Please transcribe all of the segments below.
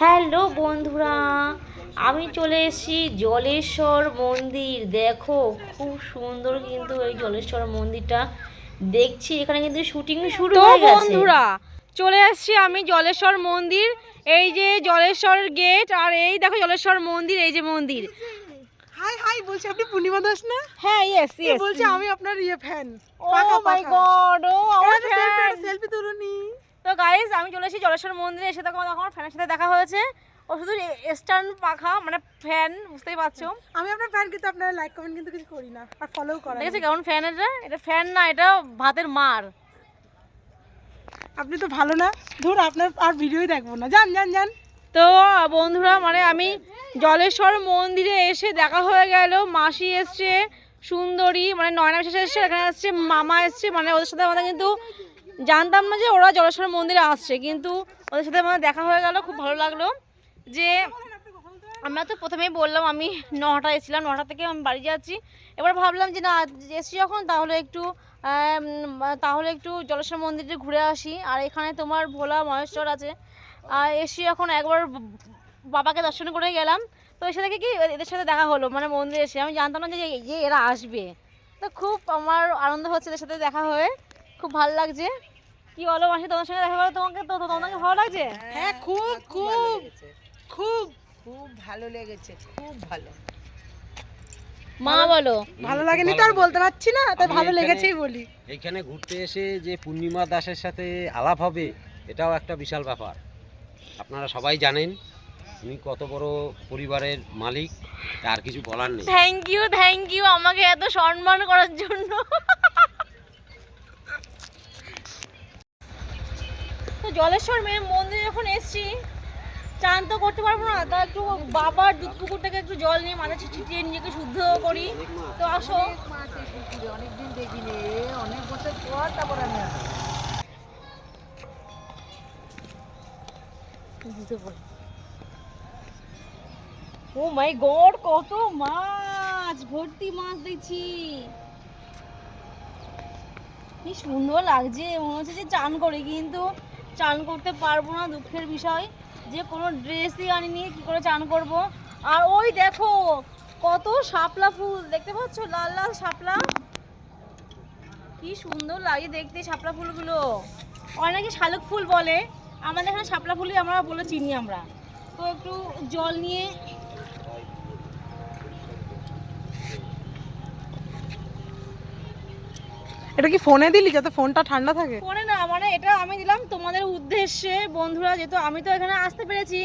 Hello বন্ধুরা আমি চলে এসেছি জলেশ্বর মন্দির। দেখো খুব সুন্দর কিন্তু এই জলেশ্বর মন্দিরটা। দেখছি এখানে কিন্তু শুটিং শুরু হয়ে গেছে। বন্ধুরা চলে এসেছি আমি জলেশ্বর মন্দির। এই যে জলেশ্বর গেট আর এই দেখো জলেশ্বর মন্দির এই যে মন্দির। হাই হাই বলছি আপনি পূর্ণিমা দাস না? হ্যাঁ ইয়েস ইয়েস বলছি আমি আপনার ইয়ে ফ্যান ও মাই গড ও আমার। সেলফি তুলুনি। তো গাইজ আমি চলে এসেছি জলেশ্বর মন্দিরে এসে তখন আমার ফ্যানের সাথে দেখা হয়েছে। ও শুধু স্টার্ন পাখা মানে ফ্যান বুঝতেই পারছ। আমি আপনার ফ্যান কিন্তু আপনার লাইক কমেন্ট কিন্তু কিছু করি না আর ফলো করেন দেখেছ কেমন ফ্যান এটা? এটা ফ্যান না এটা ভাতের মার। আপনি তো ভালো না। ধর আপনার আর ভিডিওই দেখব না। যান যান যান। তো বন্ধুরা মানে আমি জলেশ্বর মন্দিরে এসে দেখা হয়ে গেল। মাসি এসছে সুন্দরী মানে নয়না বিশেষ এসছে এখানে এসছে মামা এসছে মানে ওদের সাথে আমাদের কিন্তু জানতাম না যে ওরা জলেশ্বর মন্দিরে আসছে, কিন্তু ওদের সাথে আমাদের দেখা হয়ে গেল, খুব ভালো লাগল যে আমরা তো প্রথমেই বললাম আমি নটা এসেছিলাম, নটা থেকে আমি বাড়ি যাচ্ছি। এবার ভাবলাম যে না, এসছি যখন, তাহলে একটু তাহলে একটু জলেশ্বর মন্দিরে ঘুরে আসি। আর এখানে তোমার ভোলা মহেশ্বর আছে। আর এসে এখন একবার বাবাকে দর্শন করে গেলাম। তো এসে দেখে কি, এদের সাথে দেখা হলো মানে মন্দিরে এসে। আমি জানতাম না যে এরা আসবে। তো খুব আমার আনন্দ হচ্ছে এদের সাথে দেখা হয়ে। খুব ভালো লাগছে। কি বলো মাসি তোমার সঙ্গে দেখা করে তোমাকে তো তোমাকে ভালো লাগছে? হ্যাঁ খুব খুব খুব খুব। ভালো লেগেছে খুব ভালো। মা বলো। ভালো লাগেনি তো আর বলতে পারছি না তাই ভালো লেগেছেই বলি। এইখানে ঘুরতে এসে যে পূর্ণিমা দাসের সাথে আলাপ হবে এটাও একটা বিশাল ব্যাপার। আপনারা সবাই জানেন উনি কত বড় পরিবারের মালিক আর কিছু বলার নেই। থ্যাংক ইউ থ্যাংক ইউ আমাকে এত সম্মান করার জন্য। জলেশ্বর মেয়ে মন্দিরে যখন এসছি চান তো করতে পারব না, তা একটু বাবার দুধ পুকুর থেকে একটু জল নিয়ে মাথা ছিটিয়ে নিজেকে শুদ্ধ করি। তো আসো। অনেকদিন দেখিনি অনেক বছর পর তারপর আমি ও মাই গড, কত মাছ, ভর্তি মাছ দেখছি। কি সুন্দর লাগছে, মনে হচ্ছে যে চান করি, কিন্তু চান করতে পারব না দুঃখের বিষয়। যে কোনো ড্রেসই আনিনি, কি করে চান করব? আর ওই দেখো, কত শাপলা ফুল, দেখতে পাচ্ছ? লাল লাল শাপলা। কি সুন্দর লাগে দেখতে শাপলা ফুলগুলো। অনেকে শালুক ফুল বলে। আমাদের এখানে শাপলা ফুলই আমরা বলে চিনি আমরা। তো একটু জল নিয়ে এটা কি ফোনে দিলি যাতে ফোনটা ঠান্ডা থাকে? ফোনে না মানে এটা আমি দিলাম তোমাদের উদ্দেশ্যে, বন্ধুরা, যেহেতু আমি তো এখানে আসতে পেরেছি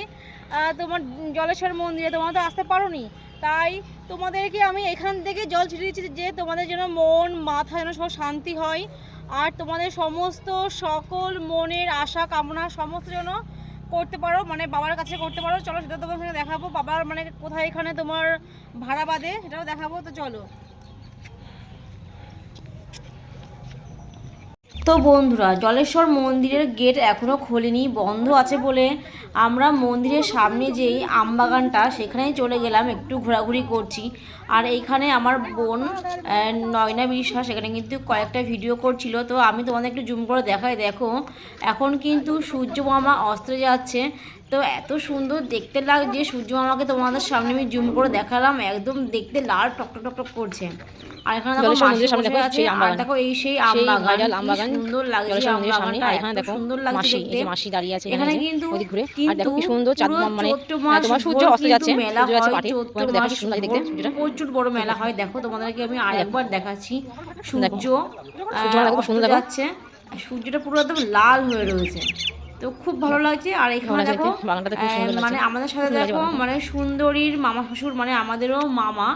তোমার জলেশ্বর মন্দিরে, তোমরা তো আসতে পারোনি। তাই তোমাদেরকে আমি এখান থেকে জল ছিটিয়ে দিচ্ছি যে তোমাদের যেন মন, মাথা যেন সব শান্তি হয়, আর তোমাদের সমস্ত সকল মনের আশা, কামনা সমস্ত যেন করতে পারো মানে বাবার কাছে করতে পারো। চলো সেটা তোমার সঙ্গে দেখাবো। বাবার মানে কোথায় এখানে তোমার ভাড়া বাঁধে সেটাও দেখাবো। তো চলো। তো বন্ধুরা, জলেশ্বর মন্দিরের গেট এখনও খোলেনি, বন্ধ আছে বলে আমরা মন্দিরের সামনে যেই আমবাগানটা, সেখানেই চলে গেলাম, একটু ঘোরাঘুরি করছি। আর এইখানে আমার বোন নয়না বিশ্বাস এখানে কিন্তু কয়েকটা ভিডিও করছিল। তো আমি তোমাদের একটু জুম করে দেখাই, দেখো। এখন কিন্তু সূর্য মামা অস্ত্রে যাচ্ছে তো এত সুন্দর দেখতে লাগছে সূর্য মামাকে তোমাদের সামনে আমি জুম করে দেখালাম একদম দেখতে লাল টকটক টকটক করছে। আর এখানে দেখো মাসি সামনে বসে আছে আর দেখো এই সেই আমবাগান ভাইরাল কি আমবাগান সুন্দর লাগছে মন্দিরের সামনে এখানে দেখো সুন্দর লাগছে দেখতে যে মাসি দাঁড়িয়ে আছে এখানে কিন্তু ওদিক ঘুরে। আর দেখো কি সুন্দর চাঁদ মানে মাস তোমার সূর্য অস্ত যাচ্ছে সূর্য আছে পাটে। তোমাকে দেখা সুন্দর লাগে দেখতে সূর্যটা। প্রচুর বড় মেলা হয়। দেখো তোমাদেরকে আমি আরেকবার দেখাচ্ছি। সূর্য সূর্য খুব সুন্দর দেখো। যাচ্ছে। আর সূর্যটা পুরো একদম লাল হয়ে রয়েছে। তো খুব ভালো লাগছে। আর এখানে দেখো। মানে আমাদের সাথে দেখো মানে সুন্দরীর মামা শ্বশুর মানে আমাদেরও মামা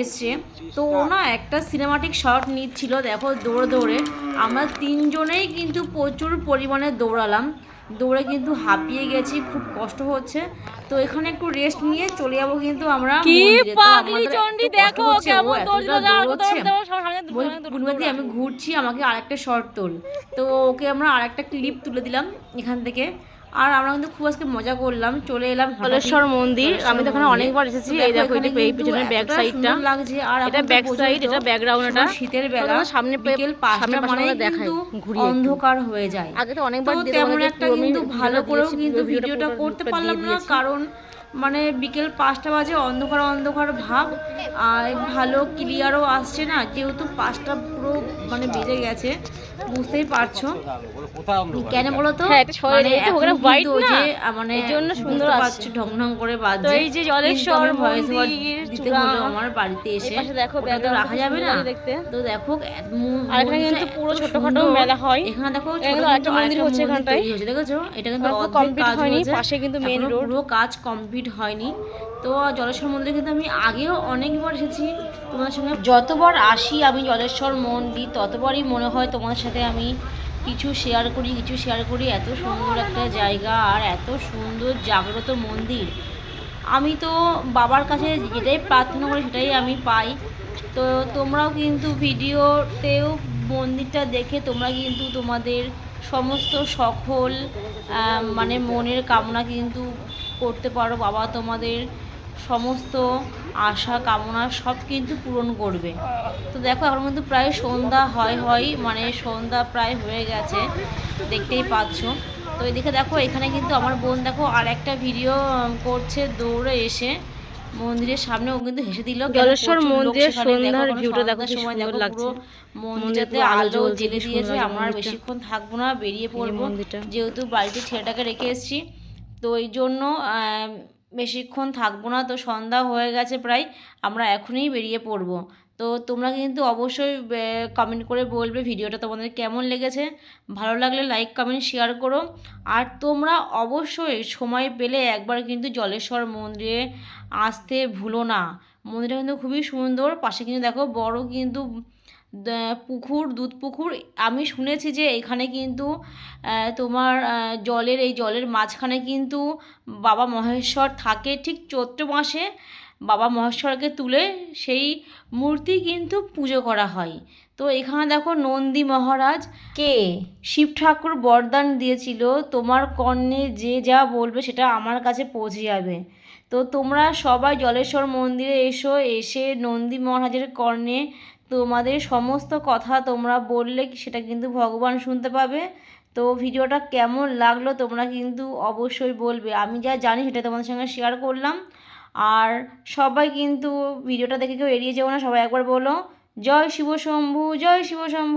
এসছে। তো ও না একটা সিনেমাটিক শট নিচ্ছিল দেখো দৌড়ে দৌড়ে। আমরা তিনজনেই কিন্তু প্রচুর পরিমাণে দৌড়ালাম। দৌড়ে কিন্তু হাঁপিয়ে গেছি খুব কষ্ট হচ্ছে। তো এখানে একটু রেস্ট নিয়ে চলে যাব কিন্তু আমরা কি পাগলি চন্ডি দেখো কেমন আমি ঘুরছি আমাকে আরেকটা শর্ট তোল। তো ওকে আমরা আরেকটা ক্লিপ তুলে দিলাম এখান থেকে। আর আমরা কিন্তু খুব আজকে মজা করলাম চলে এলাম হলেশ্বর মন্দির। আমি তো এখানে অনেকবার এসেছি এই দেখো এটা এই পিছনের ব্যাক সাইডটা লাগছে আর এটা ব্যাক সাইড এটা ব্যাকগ্রাউন্ড এটা শীতের বেলা সামনে বিকেল পাঁচটা মানে দেখাই, ঘুরিয়ে অন্ধকার হয়ে যায়। আগে তো অনেকবার তেমন একটা কিন্তু ভালো করেও কিন্তু ভিডিওটা করতে পারলাম না কারণ মানে বিকেল পাঁচটা বাজে অন্ধকার অন্ধকার ভাব আর ভালো ক্লিয়ারও আসছে না যেহেতু পাঁচটা পুরো মানে বেজে গেছে বুঝতেই পারছ কেন বলো তো হ্যাঁ, এটা শহরে, এটা এখন ওখানে কিন্তু white ওই না? যে, আহ, মানে জন্য সুন্দর আসছে। ঢং ঢং করে বাজছে এই যে জলেশ্বর মন্দির, দিতে হলো আমার বাড়িতে এসে দেখো তো রাখা যাবে না দেখতে। তো দেখো আর এখানে কিন্তু পুরো ছোটখাটো মেলা হয়। এখানে দেখো ছোট মন্দির হচ্ছে এখানটায়। দেখেছ এটা কিন্তু কাজ হয়নি, পাশে কিন্তু এখনও road। পুরো কাজ কমপ্লিট হয়নি। তো জলেশ্বর মন্দিরে কিন্তু আমি আগেও অনেকবার এসেছি তোমাদের সঙ্গে। যতবার আসি আমি জলেশ্বর মন্দির, ততবারই মনে হয় তোমাদের সাথে আমি কিছু শেয়ার করি, কিছু শেয়ার করি। এত সুন্দর একটা জায়গা আর এত সুন্দর জাগ্রত মন্দির। আমি তো বাবার কাছে যেটাই প্রার্থনা করি সেটাই আমি পাই। তো তোমরাও কিন্তু ভিডিওতেও মন্দিরটা দেখে তোমরা কিন্তু তোমাদের সমস্ত সফল মানে মনের কামনা কিন্তু করতে পারো বাবা তোমাদের সমস্ত আশা কামনা সব কিন্তু পূরণ করবে তো দেখো এখন কিন্তু প্রায় সন্ধ্যা হয় হয় মানে সন্ধ্যা প্রায় হয়ে গেছে দেখতেই পাচ্ছ তো এদিকে দেখো এখানে কিন্তু আমার বোন দেখো আর একটা ভিডিও করছে দৌড়ে এসে মন্দিরের সামনে ও কিন্তু হেসে দিল জলেশ্বর মন্দিরের সন্ধ্যার ভিউটা দেখো সময় দেখো লাগছে। পুরো আলো জেলে দিয়েছে আমরা বেশিক্ষণ থাকব না বেরিয়ে পড়ব। যেহেতু বাড়িতে ছেলেটাকে রেখে এসেছি তো এই জন্য বেশিক্ষণ থাকব না। তো সন্ধ্যা হয়ে গেছে প্রায়, আমরা এখনই বেরিয়ে পড়ব। তো তোমরা কিন্তু অবশ্যই কমেন্ট করে বলবে ভিডিওটা তোমাদের কেমন লেগেছে। ভালো লাগলে লাইক কমেন্ট শেয়ার করো। আর তোমরা অবশ্যই সময় পেলে একবার কিন্তু জলেশ্বর মন্দিরে আসতে ভুলো না। মন্দিরটা কিন্তু খুবই সুন্দর। পাশে কিন্তু দেখো বড় কিন্তু পুকুর, দুধ পুকুর, আমি শুনেছি যে এখানে কিন্তু তোমার জলের, এই জলের মাঝখানে কিন্তু বাবা মহেশ্বর থাকে ঠিক চৈত্র মাসে। বাবা মহেশ্বরকে তুলে সেই মূর্তি কিন্তু পুজো করা হয়। তো এখানে দেখো নন্দী মহারাজ কে? শিব ঠাকুর বরদান দিয়েছিল। তোমার কর্ণে যে যা বলবে সেটা আমার কাছে পৌঁছে যাবে। তো তোমরা সবাই জলেশ্বর মন্দিরে এসো, এসে নন্দী মহারাজের কর্ণে তোমাদের সমস্ত কথা তোমরা বললে সেটা কিন্তু ভগবান শুনতে পাবে। তো ভিডিওটা কেমন লাগল তোমরা কিন্তু অবশ্যই বলবে। আমি যা জানি সেটা তোমাদের সঙ্গে শেয়ার করলাম। আর সবাই কিন্তু ভিডিওটা দেখে কেউ এড়িয়ে যেও না, সবাই একবার বলো। জয় শিব শম্ভু জয় শিব শম্ভু